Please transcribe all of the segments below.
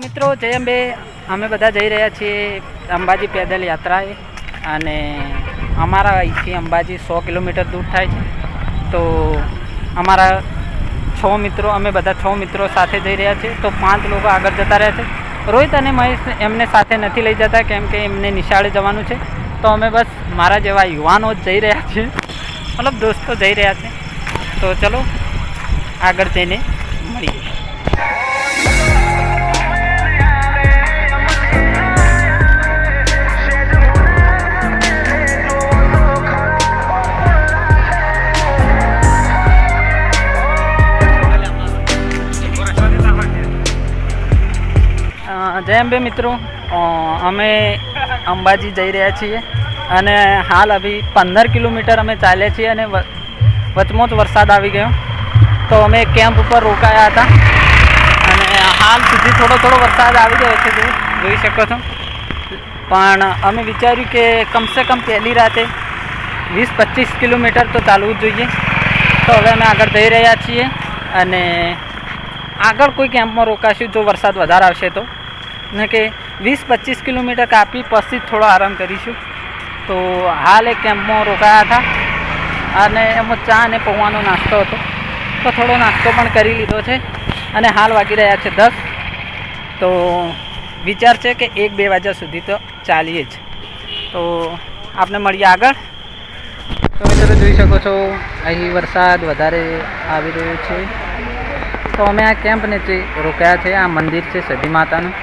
મિત્રો, જય અંબે. અમે બધા જઈ રહ્યા છીએ અંબાજી પેદલ યાત્રાએ અને અમારા અહીંથી અંબાજી સો કિલોમીટર દૂર થાય છે. તો અમારા છ મિત્રો, અમે બધા છ મિત્રો સાથે જઈ રહ્યા છીએ. તો પાંચ લોકો આગળ જતા રહ્યા છે. રોહિત અને મહેશ એમને સાથે નથી લઈ જતા કેમ કે એમને નિશાળે જવાનું છે. તો અમે બસ મારા જેવા યુવાનો જ જઈ રહ્યા છીએ. મતલબ દોસ્તો જઈ રહ્યા છે. તો ચલો આગળ જઈને મળીએ. અ, બે મિત્રો અમે અંબાજી જઈ રહ્યા છીએ અને હાલ અભી પંદર કિલોમીટર અમે ચાલ્યા છીએ અને વચમોચ વરસાદ આવી ગયો. તો અમે કેમ્પ ઉપર રોકાયા હતા અને હાલ સુધી થોડો થોડો વરસાદ આવી ગયો છે જોઈ શકો છો. પણ અમે વિચાર્યું કે કમસે કમ પહેલી રાતે વીસ પચીસ કિલોમીટર તો ચાલવું જ જોઈએ. તો હવે અમે આગળ જઈ રહ્યા છીએ અને આગળ કોઈ કેમ્પમાં રોકાશું જો વરસાદ વધારે આવશે તો. ને કે વીસ, પચીસ કિલોમીટર કાપી પછી થોડો આરામ કરીશું. તો હાલ એક કેમ્પમાં રોકાયા હતા અને એમાં ચા અને પૌવાનો નાસ્તો હતો. તો થોડો નાસ્તો પણ કરી લીધો છે અને હાલ વાગી રહ્યા છે દસ. તો વિચાર છે કે એક, બે વાગ્યા સુધી તો ચાલીએ જ. તો આપણે મળીએ આગળ. તો મિત્રો જોઈ શકો છો, અહીં વરસાદ વધારે આવી રહ્યો છે. તો અમે આ કેમ્પ નીચે રોકાયા છે, આ મંદિર છે સતી માતાનું.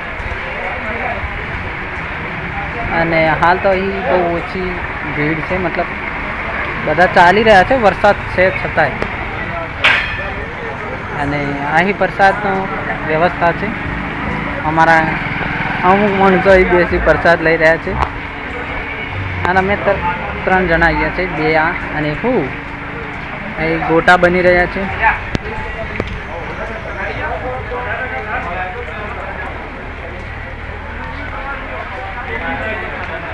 અને હાલ તો અહીં બહુ ઓછી ભીડ છે, મતલબ બધા ચાલી રહ્યા છે, વરસાદ છે છતાંય. અને અહીં પ્રસાદનો વ્યવસ્થા છે. અમારા અમુક માણસો અહીં બેસી પ્રસાદ લઈ રહ્યા છે. અને અમે ત્ર- ત્રણ જણા અહીંયા છે, બે આ અને હું. અહીં ગોટા બની રહ્યા છે.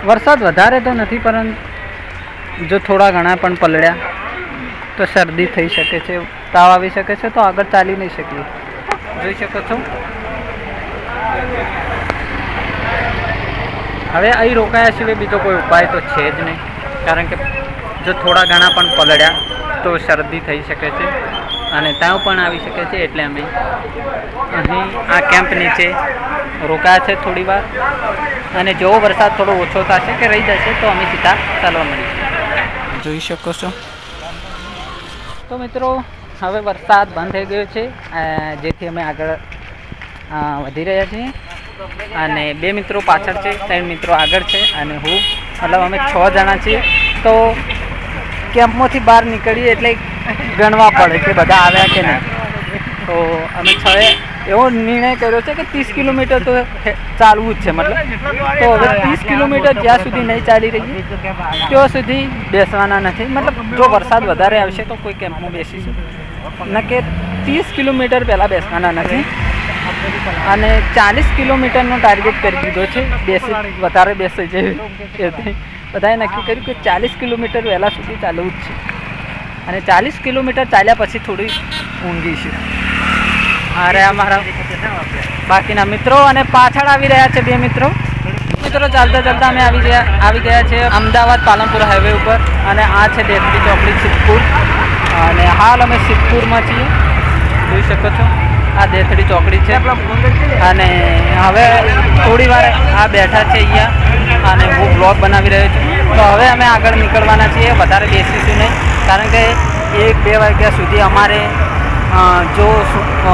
વરસાદ વધારે તો નથી પરંતુ જો થોડા ઘણા પણ પલળ્યા, તો શરદી થઈ શકે છે, તાવ આવી શકે છે, તો આગળ ચાલી નહીં શકીએ. જોઈ શકો છો? હવે અહીં રોકાયા સિવાય બીજો કોઈ ઉપાય તો છે જ નહીં, કારણ કે જો થોડા ઘણા પણ પલળ્યા, તો શરદી થઈ શકે છે. અને તાવ પણ આવી શકે છે એટલે અમે અહીં આ કેમ્પ નીચે રોકાયા છે થોડી વાર. અને જો વરસાદ થોડો ઓછો થશે કે રહી જશે તો અમે સીધા ચાલવા મળીશું જોઈ શકો છો. તો મિત્રો હવે વરસાદ બંધ થઈ ગયો છે. જેથી અમે આગળ વધી રહ્યા છીએ. અને બે મિત્રો પાછળ છે ત્રણ મિત્રો આગળ છે અને હું મતલબ અમે છ જણા છીએ. તો કેમ્પમાંથી બહાર નીકળીએ એટલે ગણવા પડે કે બધા આવ્યા કે નહીં. તો અમે છ એવો નિર્ણય કર્યો છે કે ત્રીસ કિલોમીટર તો ચાલવું જ છે મતલબ. તો હવે ત્રીસ કિલોમીટર જ્યાં સુધી નહીં ચાલી રહી, ત્યાં સુધી બેસવાના નથી. મતલબ જો વરસાદ વધારે આવશે તો કોઈ કેમ્પમાં બેસીશું. ન કે ત્રીસ કિલોમીટર પહેલાં બેસવાના નથી. અને ચાલીસ કિલોમીટરનો ટાર્ગેટ કરી દીધો છે, બેસી, વધારે બેસે છે એથી બધાએ નક્કી કર્યું કે ચાલીસ કિલોમીટર વહેલા સુધી ચાલવું જ છે. અને ચાલીસ કિલોમીટર ચાલ્યા પછી થોડી ઊંઘીશું અરે અમારા બાકીના મિત્રો અને પાછળ આવી રહ્યા છે બે મિત્રો. મિત્રો, ચાલતા ચાલતા અમે આવી ગયા આવી ગયા છે અમદાવાદ પાલનપુર હાઈવે ઉપર અને આ છે દેખડી ચોકડી સિદ્ધપુર. અને હાલ અમે સિદ્ધપુરમાં છીએ. જોઈ શકો છો, આ દેથડી ચોકડી છે. અને હવે થોડી વાર આ બેઠા છે અહીંયા. અને હું બ્લોગ બનાવી રહ્યો છું. તો હવે અમે આગળ નીકળવાના છીએ, વધારે બેસીશું નહીં. કારણ કે એક બે વાગ્યા સુધી અમારે જો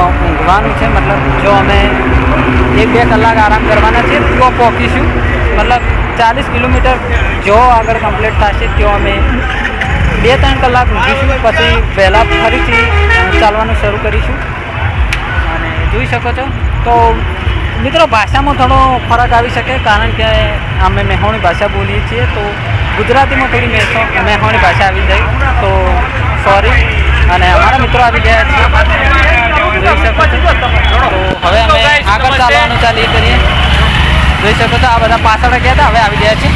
ઊંઘવાનું છે, મતલબ જો અમે એક બે કલાક આરામ કરવાના છે, તો પહોંચીશું. મતલબ ચાલીસ કિલોમીટર જો આગળ કમ્પ્લીટ થશે, તો અમે બે ત્રણ કલાક ઊંઘીશું, પછી વહેલા ફરીથી ચાલવાનું શરૂ કરીશું. અને જોઈ શકો છો, તો મિત્રો ભાષામાં થોડો ફરક આવી શકે, કારણ કે અમે મેહોણી ભાષા બોલીએ છીએ, તો ગુજરાતીમાં થોડી મેસો મેહોણી ભાષા આવી જાય તો સોરી અને અમારા મિત્રો આવી ગયા છે. જોઈ શકો છો. તો હવે અમે આગળ ચાલવાનું ચાલી કરીએ. જોઈ શકો છો આ બધા પાછળ ગયા હતા હવે આવી ગયા છે.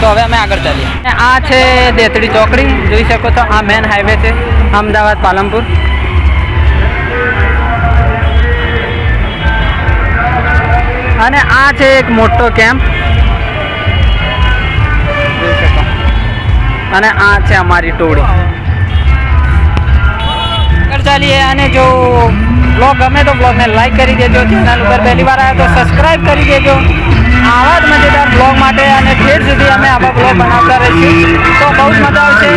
તો હવે અમે આગળ ચાલીએ. અને આ છે દેતડી ચોકડી. જોઈ શકો છો આ મેન હાઈવે છે અમદાવાદ પાલનપુર. અને આ છે એક મોટો કેમ્પ અને આ છે અમારી ટોળી. ચાલીએ અને જો બ્લોગ ગમે તો બ્લોગને લાઈક કરી દેજો ચેનલ ઉપર પહેલી વાર આવ્યો તો સબસ્ક્રાઈબ કરી દેજો. આવા જ મજેદાર બ્લોગ માટે અને ઠેર સુધી અમે આવા બ્લોગ બનાવતા રહીશું. તો બહુ જ મજા આવશે.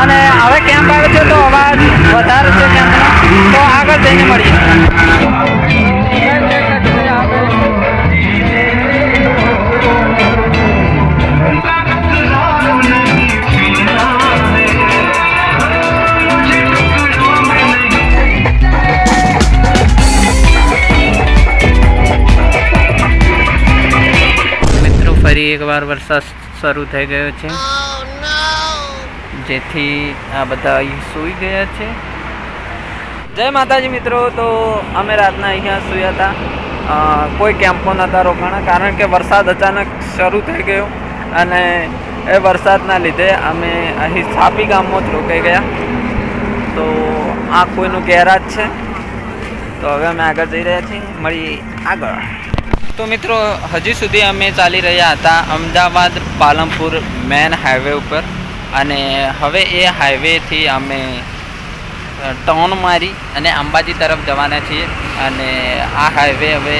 અને હવે કેમ્પ આવે છે તો અવાજ વધારે છે કેમ્પનો તો આગળ જઈને મળીએ. એકવાર વરસાદ શરૂ થઈ ગયો છે. જેથી આ બધા અહીં સૂઈ ગયા છે. જય માતાજી મિત્રો તો અમે રાતના અહીંયા સૂયા હતા. કોઈ કેમ્પો નહોતા રોકાણા કારણ કે વરસાદ અચાનક શરૂ થઈ ગયો અને એ વરસાદના લીધે અમે અહીં સાપી ગામમાં જ રોકાઈ ગયા. તો આ કોઈનું ગેરાજ છે. તો હવે અમે આગળ જઈ રહ્યા છીએ. મળીએ આગળ. તો મિત્રો, હજી સુધી અમે ચાલી રહ્યા હતા અમદાવાદ પાલનપુર મેન હાઈવે ઉપર અને હવે એ હાઈવેથી અમે ટર્ન મારી અને અંબાજી તરફ જવાના છીએ અને આ હાઈવે હવે,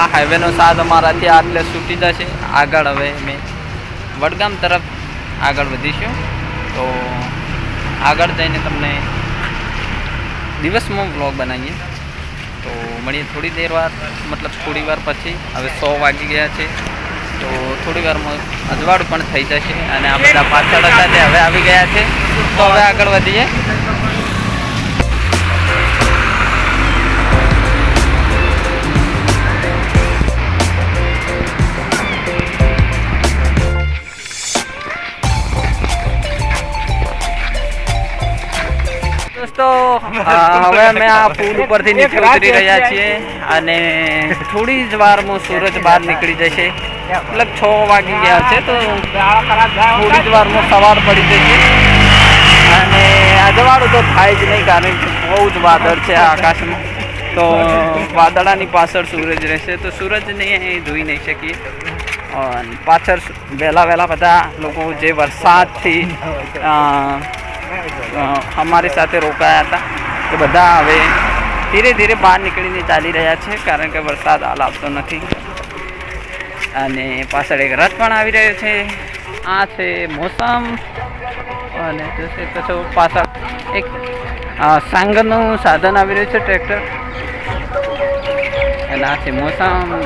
આ હાઈવેનો સાથ અમારાથી આટલે છૂટી જશે. આગળ હવે અમે વડગામ તરફ આગળ વધીશું. તો આગળ જઈને તમને દિવસમાં બ્લોગ બનાવીએ. તો મળીએ થોડી દેર વાર, મતલબ થોડી વાર પછી. હવે સો વાગી ગયા છે. તો થોડી વારમાં અજવાળું પણ થઈ જશે અને આ બધા પાછળ હતા તે હવે આવી ગયા છે. તો હવે આગળ વધીએ. દોસ્તો હવે અમે આ પુલ ઉપરથી નીચે ઉતરી રહ્યા છીએ અને થોડી જ વારમાં સૂરજ બહાર નીકળી જશે. મતલબ છ વાગી ગયા છે તો થોડી જ વારમાં સવાર પડી જશે. અને અજવાળું તો થાય જ નહીં કારણ કે બહુ જ વાદળ છે આકાશમાં. તો વાદળાની પાછળ સૂરજ રહેશે તો સૂરજને જોઈ નહીં શકીએ. પાછળ વહેલા વહેલા બધા લોકો જે વરસાદથી અમારી સાથે રોકાયા હતા. કે બધા હવે ધીરે ધીરે બહાર નીકળીને ચાલી રહ્યા છે, કારણ કે વરસાદ હાલ આવતો નથી. અને પાછળ એક રથ પણ આવી રહ્યો છે. આ છે મોસમ. અને જોશે પછી પાછળ એક સાંગનું સાધન આવી રહ્યું છે, ટ્રેક્ટર. અને આ છે મોસમ.